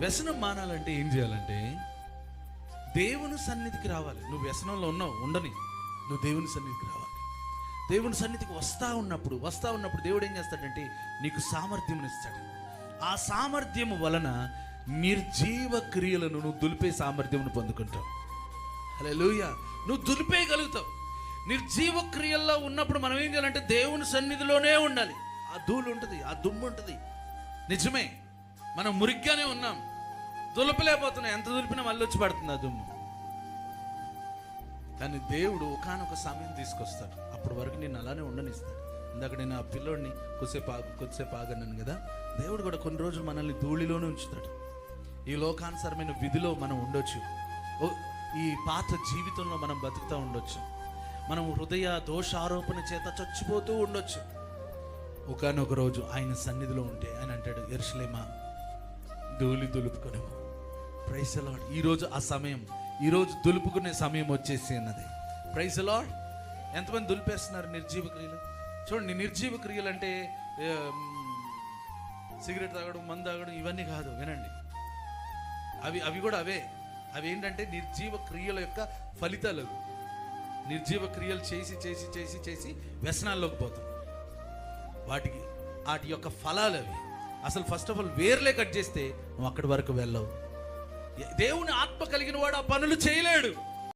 వ్యసనం మానాలంటే ఏం చేయాలంటే దేవుని సన్నిధికి రావాలి. నువ్వు వ్యసనంలో ఉన్నావు ఉండని. నువ్వు దేవుని సన్నిధికి రావాలి. దేవుని సన్నిధికి వస్తా ఉన్నప్పుడు వస్తా ఉన్నప్పుడు దేవుడు ఏం చేస్తాడంటే నీకు సామర్థ్యం ఇస్తాడు. ఆ సామర్థ్యం వలన నిర్జీవ క్రియలను నువ్వు దులిపే సామర్థ్యమును పొందుకుంటావు. హల్లెలూయా. నువ్వు దులిపేయగలుగుతావు. నిర్జీవ క్రియల్లో ఉన్నప్పుడు మనం ఏం చేయాలంటే దేవుని సన్నిధిలోనే ఉండాలి. ఆ ధూళి ఉంటుంది ఆ దుమ్ము ఉంటుంది. నిజమే. మనం మురిగ్గానే ఉన్నాం. దులపలేకపోతున్నాం ఎంత దులిపినా మళ్ళీ వచ్చి పడుతుంది ఆ దుమ్ము. కానీ దేవుడు ఒకనొక సమయం తీసుకొస్తాడు. అప్పటి వరకు నేను అలానే ఉండనిస్తాడు. ఇందాక నేను ఆ పిల్లోడిని కొద్దిసేపు ఆగు కొద్దిసేపు ఆగన్నాను కదా దేవుడు కూడా కొన్ని రోజులు మనల్ని ధూళిలోనే ఉంచుతాడు. ఈ లోకానుసారమైన విధిలో మనం ఉండొచ్చు. ఓ- ఈ పాత జీవితంలో మనం బతుకుతూ ఉండొచ్చు. మనం హృదయ దోషారోపణ చేత చచ్చిపోతూ ఉండొచ్చు. ఒకనొక రోజు ఆయన సన్నిధిలో ఉంటే ఆయన అంటాడు ఎర్షలేమా ధూళి దులుపుకొనేమో ప్రైజ్ లాడ్ ఈరోజు ఆ సమయం ఈరోజు దులుపుకునే సమయం వచ్చేసి అన్నది. ప్రైజ్ లాడ్ ఎంతమంది దులిపేస్తున్నారు నిర్జీవ క్రియలు? చూడండి నిర్జీవ క్రియలు అంటే సిగరెట్ తాగడం మందు తాగడం ఇవన్నీ కాదు వినండి. అవి అవి కూడా అవే. అవి ఏంటంటే నిర్జీవ క్రియల యొక్క ఫలితాలు అవి. నిర్జీవ క్రియలు చేసి చేసి చేసి చేసి వ్యసనాల్లోకి పోతాం. వాటికి వాటి యొక్క ఫలాలు అవి. అసలు ఫస్ట్ ఆఫ్ ఆల్ వేర్లే కట్ చేస్తే నువ్వు అక్కడి వరకు వెళ్ళవు. దేవుని ఆత్మ కలిగిన వాడు ఆ పనులు చేయలేడు.